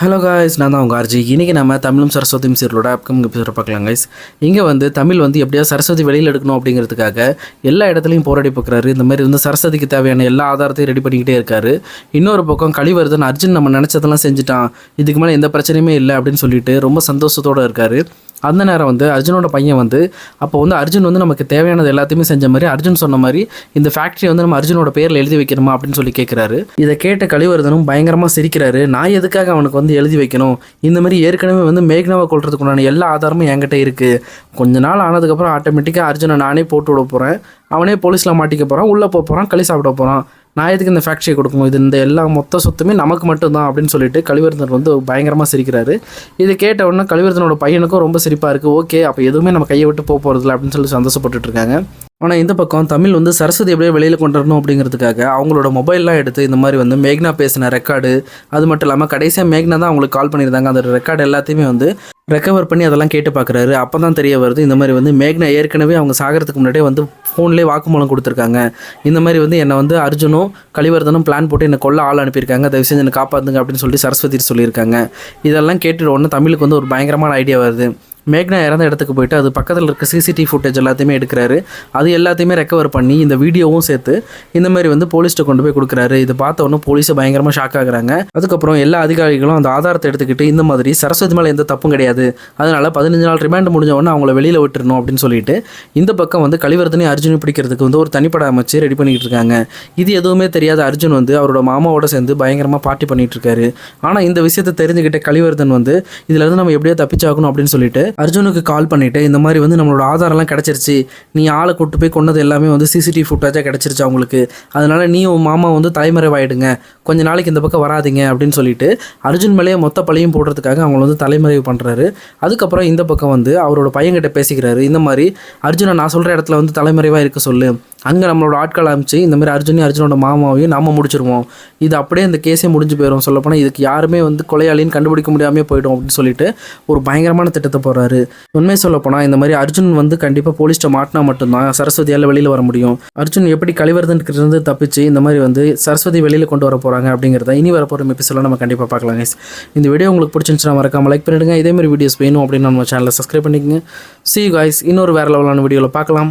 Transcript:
Hello guys நான் தான் உங்கள் ஆர்ஜி இன்றைக்கி நம்ம தமிழும் சரஸ்வதியும் சீரியலோட அப்கமிங் எபிசோட பார்க்கலாம் கைஸ் இங்கே வந்து தமிழ் வந்து எப்படியாவது சரஸ்வதி வெளியில் எடுக்கணும் அப்படிங்கிறதுக்காக எல்லா இடத்துலையும் போராடி பார்க்குறாரு இந்த மாதிரி வந்து சரஸ்வதிக்கு தேவையான எல்லா ஆதாரத்தையும் ரெடி பண்ணிக்கிட்டே இருக்காரு. இன்னொரு பக்கம் கழிவருதன் அர்ஜுன் நம்ம நினச்சதெல்லாம் செஞ்சுட்டான். இதுக்கு மேலே எந்த பிரச்சனையுமே இல்லை அப்படின்னு சொல்லிட்டு ரொம்ப சந்தோஷத்தோடு இருக்காரு. அந்த நேரம் வந்து அர்ஜுனோட பையன் வந்து அப்போ வந்து அர்ஜுன் வந்து நமக்கு தேவையானது எல்லாத்தையுமே செஞ்ச மாதிரி அர்ஜுன் சொன்ன மாதிரி இந்த ஃபேக்ட்ரி வந்து நம்ம அர்ஜுனோட பேரில் எழுதி வைக்கணுமா அப்படின்னு சொல்லி கேட்குறாரு இதை கேட்ட கழிவர்தனும் பயங்கரமாக சிரிக்கிறாரு. நான் எதுக்காக அவனுக்கு வந்து எழுதி வைக்கணும்? இந்த மாதிரி ஏற்கனவே வந்து மேக்னாவை கொள்றதுக்கு உண்டான எல்லா ஆதாரமும் என்கிட்ட இருக்குது கொஞ்ச நாள் ஆனதுக்கப்புறம் ஆட்டோமேட்டிக்காக அர்ஜுனை நானே போட்டு விட போகிறேன் அவனே போலீஸில் மாட்டிக்க போகிறான் உள்ளே போக போகிறான் களி சாப்பிட போகிறான் நான் எதுக்கு இந்த ஃபேக்ட்ரியை கொடுக்கணும்? இது இந்த எல்லா மொத்த சொத்துமே நமக்கு மட்டும்தான் அப்படின்னு சொல்லிட்டு கழிவர்தனர் வந்து பயங்கரமாக சிரிக்கிறாரு. இதை கேட்ட உடனே கழிவர்தனோட பையனுக்கும் ரொம்ப சிரிப்பாக இருக்குது ஓகே அப்போ எதுவுமே நம்ம கையை விட்டு போக போகிறதில்ல அப்படின்னு சொல்லி சந்தோஷப்பட்டுட்டு இருக்காங்க. ஆனால் இந்த பக்கம் தமிழ் வந்து சரஸ்வதி எப்படியோ வெளியில் கொண்டு வரணும் அப்படிங்கிறதுக்காக அவங்களோட மொபைல்லாம் எடுத்து இந்த மாதிரி வந்து மேக்னா பேசின ரெக்கார்டு அது மட்டும் இல்லாமல் கடைசியாக மேக்னா தான் அவங்களுக்கு கால் பண்ணியிருந்தாங்க. அந்த ரெக்கார்டு எல்லாத்தையுமே வந்து ரெக்கவர் பண்ணி அதெல்லாம் கேட்டு பார்க்குறாரு. அப்போ தான் தெரிய வருது இந்த மாதிரி வந்து மேக்னா ஏற்கனவே அவங்க சாகிறதுக்கு முன்னாடியே வந்து ஃபோன்லேயே வாக்குமூலம் கொடுத்துருக்காங்க. இந்த மாதிரி வந்து என்னை வந்து அர்ஜுனும் கலிவர்தனும் பிளான் போட்டு என்னை கொல்ல ஆள் அனுப்பியிருக்காங்க. தயவு செஞ்சு என்னை காப்பாற்றுங்க அப்படின்னு சொல்லி சரஸ்வதி சொல்லியிருக்காங்க. இதெல்லாம் கேட்டுட்டு உடனே தமிழுக்கு வந்து ஒரு பயங்கரமான ஐடியா வருது. மேக்னா இறந்த இடத்துக்கு போயிட்டு அது பக்கத்தில் இருக்க சிசிடிவி ஃபுட்டேஜ் எல்லாத்தையுமே எடுக்கிறாரு. அது எல்லாத்தையுமே ரெக்கவர் பண்ணி இந்த வீடியோவும் சேர்த்து இந்த மாதிரி வந்து போலீஸ்கிட்ட கொண்டு போய் கொடுக்குறாரு. இது பார்த்த உடனே போலீஸை பயங்கரமாக ஷாக் ஆகுறாங்க. அதுக்கப்புறம் எல்லா அதிகாரிகளும் அந்த ஆதாரத்தை எடுத்துக்கிட்டு இந்த மாதிரி சரஸ்வதி மேலே எந்த தப்பும் கிடையாது. அதனால் பதினஞ்சு நாள் ரிமாண்ட் முடிஞ்ச உடனே அவங்கள வெளியில் விட்டுறணும் அப்படின்னு சொல்லிட்டு இந்த பக்கம் வந்து கலிவர்தனை அர்ஜுனை பிடிக்கிறதுக்கு வந்து ஒரு தனிப்பட அமைச்சு ரெடி பண்ணிட்டு இருக்காங்க. இது எதுவுமே தெரியாத அர்ஜுன் வந்து அவரோட மாமாவோட சேர்ந்து பயங்கரமாக பார்ட்டி பண்ணிட்டு இருக்காரு. ஆனால் இந்த விஷயத்தை தெரிஞ்சுக்கிட்ட கலிவர்தன் வந்து இதுலேருந்து நம்ம எப்படியோ தப்பிச்சாகணும் அப்படின்னு சொல்லிட்டு அர்ஜுனுக்கு கால் பண்ணிவிட்டு இந்த மாதிரி வந்து நம்மளோட ஆதாரம்லாம் கிடச்சிருச்சு. நீ ஆளை கூட்டு போய் கொண்டது எல்லாமே வந்து சிசிடிவி ஃபுட்டேஜாக கிடச்சிருச்சு அவங்களுக்கு. அதனால் நீ உன் மாமா வந்து தலைமறைவாயிடுங்க. கொஞ்ச நாளைக்கு இந்த பக்கம் வராதீங்க அப்படின்னு சொல்லிட்டு அர்ஜுன் மேலேயே மொத்த பழியும் போடுறதுக்காக அவங்கள வந்து தலைமறைவு பண்ணுறாரு அதுக்கப்புறம் இந்த பக்கம் வந்து அவரோட பையன்கிட்ட பேசிக்கிறாரு. இந்த மாதிரி அர்ஜுனை நான் சொல்கிற இடத்துல வந்து தலைமறைவாக இருக்க சொல்லு. அங்கே நம்மளோட ஆட்கள் அமைச்சு இந்த மாதிரி அர்ஜுனையும் அர்ஜுனோட மாமாவையும் நாம முடிச்சிருவோம். இது அப்படியே இந்த கேஸே முடிஞ்சு போயிடும் சொல்லப்போனால் இதுக்கு யாருமே வந்து கொலையாளின்னு கண்டுபிடிக்க முடியாமே போயிடும் அப்படின்னு சொல்லிட்டு ஒரு பயங்கரமான திட்டத்தை போடுறாரு. உண்மை சொல்லப்போனால் இந்த மாதிரி அர்ஜுன் வந்து கண்டிப்பாக போலீஸ்ட்டை மாட்டினா மட்டும்தான் சரஸ்வதியால் வெளியில் வர முடியும். அர்ஜுன் எப்படி கழிவறதுன்னு தப்பிச்சு இந்த மாதிரி வந்து சரஸ்வதி வெளியில் கொண்டு வர போகிறாங்க அப்படிங்கிறத இனி வரப்போகிற எபிசோட நம்ம கண்டிப்பாக பார்க்கலாம் இந்த வீடியோ உங்களுக்கு பிடிச்சிருந்துச்சுன்னா மறக்காம லைக் பண்ணிடுங்க. இதே மாதிரி வீடியோஸ் வேணும் அப்படின்னு நம்ம சேனலை சப்ஸ்கிரைப் பண்ணிக்கங்க. சி காய்ஸ் இன்னொரு வேறு லெவலான வீடியோவில் பார்க்கலாம்.